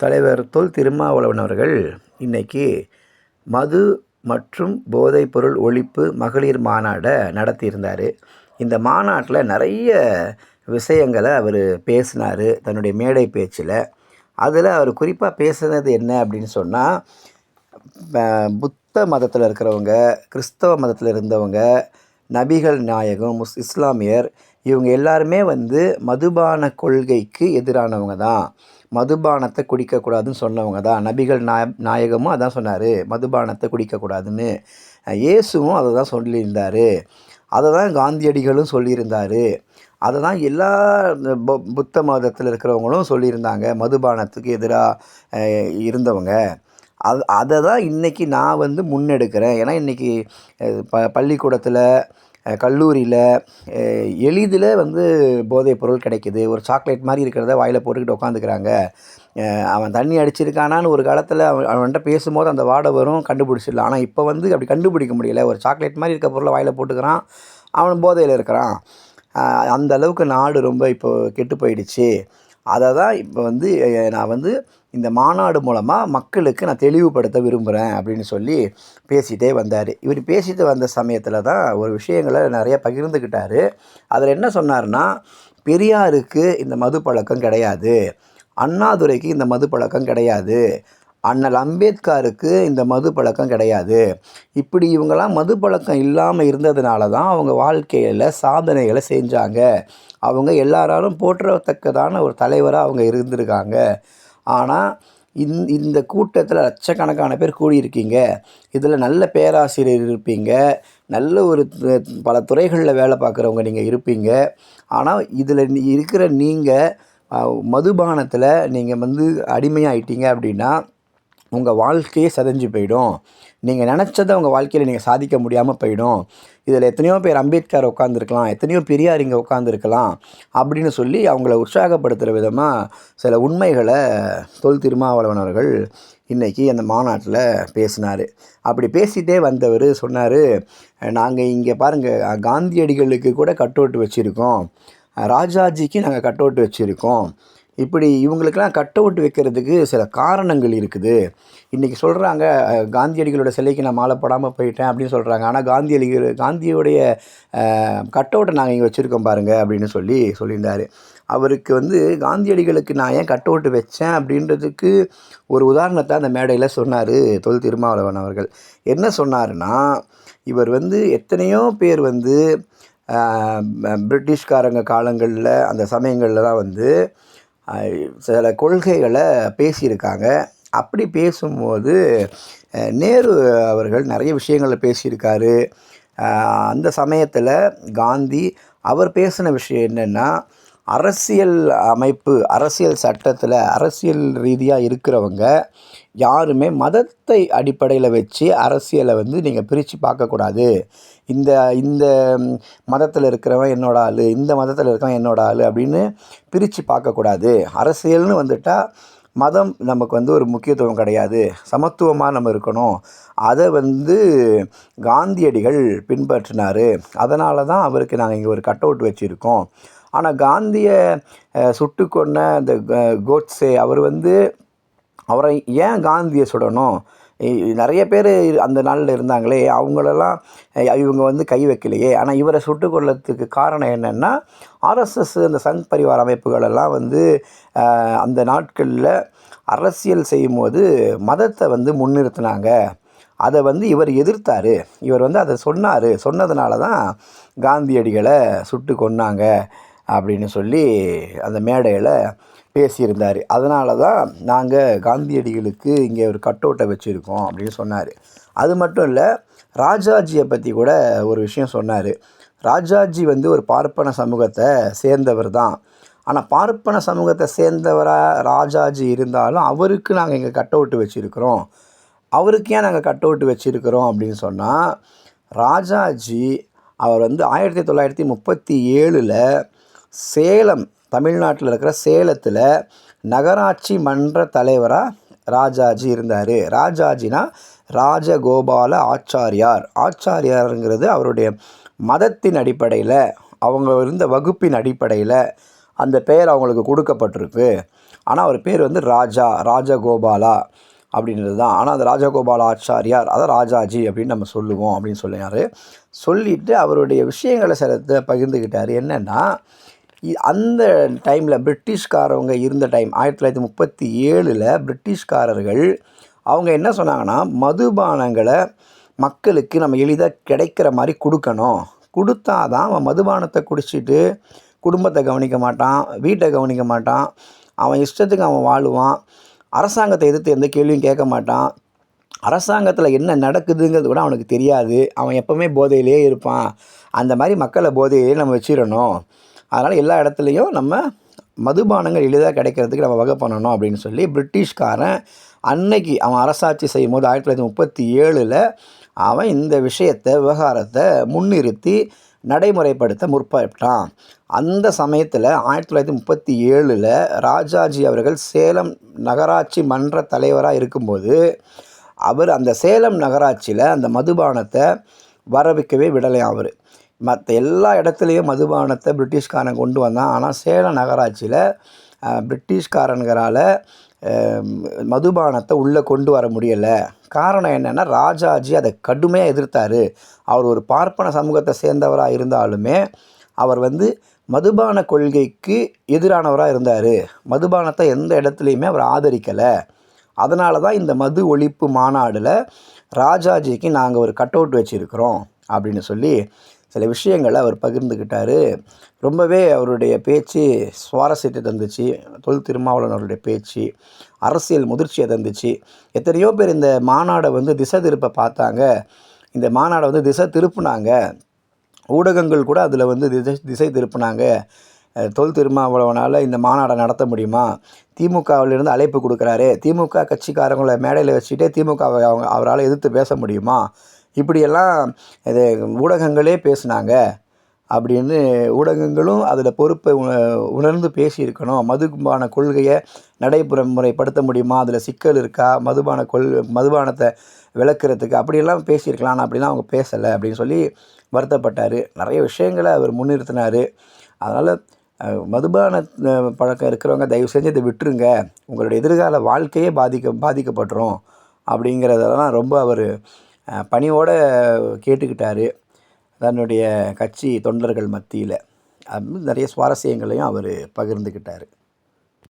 தலைவர் தொல் திருமாவளவன் அவர்கள் இன்னைக்கு மது மற்றும் போதைப்பொருள் ஒழிப்பு மகளிர் மாநாடை நடத்தியிருந்தார். இந்த மாநாட்டில் நிறைய விஷயங்களை அவர் பேசினார் தன்னுடைய மேடை பேச்சில். அதில் அவர் குறிப்பாக பேசுனது என்ன அப்படின்னு சொன்னால் புத்த மதத்தில் இருக்கிறவங்க கிறிஸ்தவ மதத்தில் இருந்தவங்க நபிகள் நாயகம் முஸ் இஸ்லாமியர் இவங்க எல்லாருமே வந்து மதுபான கொள்கைக்கு எதிரானவங்க தான். மதுபானத்தை குடிக்கக்கூடாதுன்னு சொன்னவங்க தான். நபிகள் நாய நாயகமும் அதான் சொன்னார். மதுபானத்தை குடிக்கக்கூடாதுன்னு. இயேசுவும் அதை தான் சொல்லியிருந்தார். அதை தான் காந்தியடிகளும் சொல்லியிருந்தார். அதை தான் எல்லா புத்த மதத்தில் இருக்கிறவங்களும் சொல்லியிருந்தாங்க. மதுபானத்துக்கு எதிராக இருந்தவங்க. அது அதை தான் இன்றைக்கி நான் வந்து முன்னெடுக்கிறேன். ஏன்னா இன்றைக்கி ப பள்ளிக்கூடத்தில் கல்லூரியில் எளிதில் வந்து போதைப் பொருள் கிடைக்குது. ஒரு சாக்லேட் மாதிரி இருக்கிறத வாயில் போட்டுக்கிட்டு உட்காந்துக்கிறாங்க அவன் தண்ணி அடிச்சிருக்கானான்னு ஒரு காலத்தில் அவன் அவன்கிட்ட பேசும்போது அந்த வாடை வரும் கண்டுபிடிச்சிடலாம் ஆனால் இப்போ வந்து அப்படி கண்டுபிடிக்க முடியல. ஒரு சாக்லேட் மாதிரி இருக்க பொருளை வாயில் போட்டுக்கிறான். அவன் போதையில் இருக்கிறான். அந்த அளவுக்கு நாடு ரொம்ப இப்போ கெட்டு போயிடுச்சு. அதை தான் இப்போ வந்து நான் வந்து இந்த மாநாடு மூலமாக மக்களுக்கு நான் தெளிவுபடுத்த விரும்புகிறேன் அப்படின்னு சொல்லி பேசிகிட்டே வந்தார். இவர் பேசிட்டு வந்த சமயத்தில் தான் ஒரு விஷயங்களை நிறைய பகிர்ந்துக்கிட்டார் அதில் என்ன சொன்னார்னா பெரியாருக்கு இந்த மது பழக்கம் கிடையாது. அண்ணாதுரைக்கு இந்த மது பழக்கம் கிடையாது. அண்ணல் அம்பேத்கருக்கு இந்த மது பழக்கம் கிடையாது. இப்படி இவங்கெல்லாம் மது பழக்கம் இல்லாமல் இருந்ததுனால தான் அவங்க வாழ்க்கையில் சாதனைகளை செஞ்சாங்க. அவங்க எல்லாராலும் போற்றத்தக்கதான ஒரு தலைவராக அவங்க இருந்திருக்காங்க. ஆனால் இந் இந்த கூட்டத்தில் லட்சக்கணக்கான பேர் கூடியிருக்கீங்க. இதில் நல்ல பேராசிரியர் இருப்பீங்க. நல்ல ஒரு பல துறைகளில் வேலை பார்க்குறவங்க நீங்கள் இருப்பீங்க. ஆனால் இதில் இருக்கிற நீங்கள் மதுபானத்தில் நீங்கள் வந்து அடிமையாயிட்டீங்க அப்படின்னா உங்கள் வாழ்க்கையே சதஞ்சு போயிடும். நீங்கள் நினச்சதை உங்கள் வாழ்க்கையில் நீங்கள் சாதிக்க முடியாமல் போயிடும். இதில் எத்தனையோ பேர் அம்பேத்கர் உட்காந்துருக்கலாம் எத்தனையோ பெரியார் இங்கே உட்காந்துருக்கலாம் அப்படின்னு சொல்லி அவங்கள உற்சாகப்படுத்துகிற விதமாக சில உண்மைகளை தொல் திருமாவளவனர்கள் இன்றைக்கி அந்த மாநாட்டில் பேசினார். அப்படி பேசிகிட்டே வந்தவர் சொன்னார் நாங்கள் இங்கே பாருங்கள் காந்தியடிகளுக்கு கூட கட் அவுட் வச்சுருக்கோம். ராஜாஜிக்கு நாங்கள் கட் அவுட் வச்சுருக்கோம். இப்படி இவங்களுக்கெல்லாம் கட் அவுட் வைக்கிறதுக்கு சில காரணங்கள் இருக்குது. இன்றைக்கி சொல்கிறாங்க காந்தியடிகளோட சிலைக்கு நான் மாலை போடாமல் போயிட்டேன் அப்படின்னு சொல்கிறாங்க ஆனால் காந்தியடிகள் காந்தியோடைய கட் அவுட்டை நாங்கள் இங்கே வச்சுருக்கோம் பாருங்கள் அப்படின்னு சொல்லி சொல்லியிருந்தார். அவருக்கு வந்து காந்தியடிகளுக்கு நான் ஏன் கட் அவுட்டு வச்சேன் அப்படின்றதுக்கு ஒரு உதாரணத்தை அந்த மேடையில் சொன்னார் தொல் திருமாவளவன் அவர்கள். என்ன சொன்னார்னா இவர் வந்து எத்தனையோ பேர் வந்து பிரிட்டிஷ்காரங்க காலங்களில் அந்த சமயங்கள்லாம் வந்து சில கொள்கைகளை பேசியிருக்காங்க. அப்படி பேசும்போது நேரு அவர்கள் நிறைய விஷயங்களை பேசியிருக்காரு. அந்த சமயத்தில் காந்தி அவர் பேசின விஷயம் என்னென்னா அரசியல் அமைப்பு அரசியல் சட்டத்தில் அரசியல் ரீதியாக இருக்கிறவங்க யாருமே மதத்தை அடிப்படையில் வச்சு அரசியலை வந்து நீங்கள் பிரித்து பார்க்கக்கூடாது இந்த இந்த மதத்தில் இருக்கிறவன் என்னோட ஆள் இந்த மதத்தில் இருக்கிறவன் என்னோட ஆள் அப்படின்னு பிரித்து பார்க்கக்கூடாது அரசியல்னு வந்துட்டால் மதம் நமக்கு வந்து ஒரு முக்கியத்துவம் கிடையாது. சமத்துவமாக நம்ம இருக்கணும். அதை வந்து காந்தியடிகள் பின்பற்றினார். அதனால தான் அவருக்கு நாங்கள் இங்கே ஒரு கட் அவுட் வச்சுருக்கோம். ஆனால் காந்தியை சுட்டு கொன்ன அந்த கோட்ஸே அவர் வந்து அவரை ஏன் காந்தியை சுடணும்? நிறைய பேர் அந்த நாளில் இருந்தாங்களே அவங்களெல்லாம் இவங்க வந்து கை வைக்கலையே. ஆனால் இவரை சுட்டு கொள்ளத்துக்கு காரணம் என்னென்னா ஆர்எஸ்எஸ் அந்த சங் பரிவார அமைப்புகளெல்லாம் வந்து அந்த நாட்களில் அரசியல் செய்யும்போது மதத்தை வந்து முன்னிறுத்தினாங்க. அதை வந்து இவர் எதிர்த்தார். இவர் வந்து அதை சொன்னார். சொன்னதுனால தான் காந்தியடிகளை சுட்டு கொன்னாங்க. அப்படின்னு சொல்லி அந்த மேடையில் பேசியிருந்தார். அதனால தான் நாங்கள் காந்தியடிகளுக்கு இங்கே ஒரு கட்டவுட்டை வச்சுருக்கோம் அப்படின்னு சொன்னார். அது மட்டும் இல்லை ராஜாஜியை பற்றி கூட ஒரு விஷயம் சொன்னார். ராஜாஜி வந்து ஒரு பார்ப்பன சமூகத்தை சேர்ந்தவர் தான். ஆனால் பார்ப்பன சமூகத்தை சேர்ந்தவராக ராஜாஜி இருந்தாலும் அவருக்கு நாங்கள் இங்கே கட் வச்சுருக்குறோம். வச்சுருக்கிறோம் அவருக்கு ஏன் நாங்கள் கட் அவுட்டு வச்சுருக்கிறோம் அப்படின்னு சொன்னால் ராஜாஜி அவர் வந்து ஆயிரத்தி தொள்ளாயிரத்தி முப்பத்தி ஏழில் சேலம் தமிழ்நாட்டில் இருக்கிற சேலத்தில் நகராட்சி மன்ற தலைவராக ராஜாஜி இருந்தார். ராஜாஜினா ராஜகோபால ஆச்சாரியார். ஆச்சாரியாருங்கிறது அவருடைய மதத்தின் அடிப்படையில் அவங்க இருந்த வகுப்பின் அடிப்படையில் அந்த பெயர் அவங்களுக்கு கொடுக்கப்பட்டிருக்கு. ஆனால் அவர் பேர் வந்து ராஜா ராஜகோபாலா அப்படின்றது தான் ஆனால் அந்த ராஜகோபால ஆச்சாரியார் அதான் ராஜாஜி அப்படின்னு நம்ம சொல்லுவோம் அப்படின்னு சொல்லினார். சொல்லிவிட்டு அவருடைய விஷயங்களை சில பகிர்ந்துக்கிட்டார் என்னென்னா அந்த டைமில் பிரிட்டிஷ்காரவங்க இருந்த டைம் ஆயிரத்தி தொள்ளாயிரத்தி முப்பத்தி ஏழில் பிரிட்டிஷ்காரர்கள் அவங்க என்ன சொன்னாங்கன்னா மதுபானங்களை மக்களுக்கு நம்ம எளிதாக கிடைக்கிற மாதிரி கொடுக்கணும். கொடுத்தா தான் அவன் மதுபானத்தை குடிச்சிட்டு குடும்பத்தை கவனிக்க மாட்டான் வீட்டை கவனிக்க மாட்டான் அவன் இஷ்டத்துக்கு அவன் வாழுவான். அரசாங்கத்தை எதிர்த்து எந்த கேள்வியும் கேட்க மாட்டான். அரசாங்கத்தில் என்ன நடக்குதுங்கிறது கூட அவனுக்கு தெரியாது. அவன் எப்போவுமே போதையிலே இருப்பான். அந்த மாதிரி மக்களை போதையிலே நம்ம வச்சிடணும். அதனால் எல்லா இடத்துலையும் நம்ம மதுபானங்கள் எளிதாக கிடைக்கிறதுக்கு நம்ம வகை பண்ணணும் அப்படின்னு சொல்லி பிரிட்டிஷ்காரன் அன்னைக்கு அவன் அரசாட்சி செய்யும் போது ஆயிரத்தி தொள்ளாயிரத்தி முப்பத்தி ஏழில் அவன் இந்த விஷயத்தை விவகாரத்தை முன்னிறுத்தி நடைமுறைப்படுத்த முற்பட்டான். அந்த சமயத்தில் ஆயிரத்தி தொள்ளாயிரத்தி முப்பத்தி ஏழில் ராஜாஜி அவர்கள் சேலம் நகராட்சி மன்ற தலைவராக இருக்கும்போது அவர் அந்த சேலம் நகராட்சியில் அந்த மதுபானத்தை வரவிக்கவே விடலையாம் அவர். மற்ற எல்லா இடத்துலையும் மதுபானத்தை பிரிட்டிஷ்காரன் கொண்டு வந்தான். ஆனால் சேலம் நகராட்சியில் அஹ், மதுபானத்தை உள்ளே கொண்டு வர முடியலை. காரணம் என்னென்னா ராஜாஜி அதை கடுமையாக எதிர்த்தார். அவர் ஒரு பார்ப்பன சமூகத்தை சேர்ந்தவராக இருந்தாலுமே அவர் வந்து மதுபான கொள்கைக்கு எதிரானவராக இருந்தார். மதுபானத்தை எந்த இடத்துலையுமே அவர் ஆதரிக்கலை. அதனால தான் இந்த மது ஒழிப்பு மாநாடில் ராஜாஜிக்கு நாங்கள் ஒரு கட் அவுட் வச்சுருக்கிறோம் அப்படின்னு சொல்லி சில விஷயங்களை அவர் பகிர்ந்துக்கிட்டார் ரொம்பவே அவருடைய பேச்சு சுவாரஸ்யத்தை தந்துச்சு. தொல் திருமாவளவன் அவருடைய பேச்சு அரசியல் முதிர்ச்சியை தந்துச்சு. எத்தனையோ பேர் இந்த மாநாடை வந்து திசை திருப்ப பார்த்தாங்க. இந்த மாநாடை வந்து திசை திருப்புனாங்க. ஊடகங்கள் கூட அதில் வந்து திசை திசை திருப்பினாங்க. தொல் திருமாவளவனால் இந்த மாநாடை நடத்த முடியுமா? திமுகவிலிருந்து அழைப்பு கொடுக்குறாரு. திமுக கட்சிக்காரங்களை மேடையில் வச்சுட்டே திமுக அவங்க அவரால் எதிர்த்து பேச முடியுமா? இப்படியெல்லாம் இது ஊடகங்களே பேசுனாங்க அப்படின்னு ஊடகங்களும் அதில் பொறுப்பை உணர்ந்து பேசியிருக்கணும். மதுபான கொள்கையை நடைமுறைப்படுத்த முடியுமா? அதில் சிக்கல் இருக்கா? மதுபான கொள் மதுபானத்தை விளக்குறதுக்கு அப்படியெல்லாம் பேசியிருக்கலாம் ஆனால் அப்படிலாம் அவங்க பேசலை அப்படின்னு சொல்லி வருத்தப்பட்டார். நிறைய விஷயங்களை அவர் முன்னிறுத்தினார். அதனால் மதுபான பழக்கம் இருக்கிறவங்க தயவு செஞ்சு இதை விட்டுருங்க. உங்களுடைய எதிர்கால வாழ்க்கையே பாதிக்க பாதிக்கப்பட்டுரும் அப்படிங்கிறதெல்லாம் ரொம்ப அவர் பணிவோடு கேட்டுக்கிட்டாரு. தன்னுடைய கட்சி தொண்டர்கள் மத்தியில். அது நிறைய சுவாரஸ்யங்களையும் அவர் பகிர்ந்துக்கிட்டார்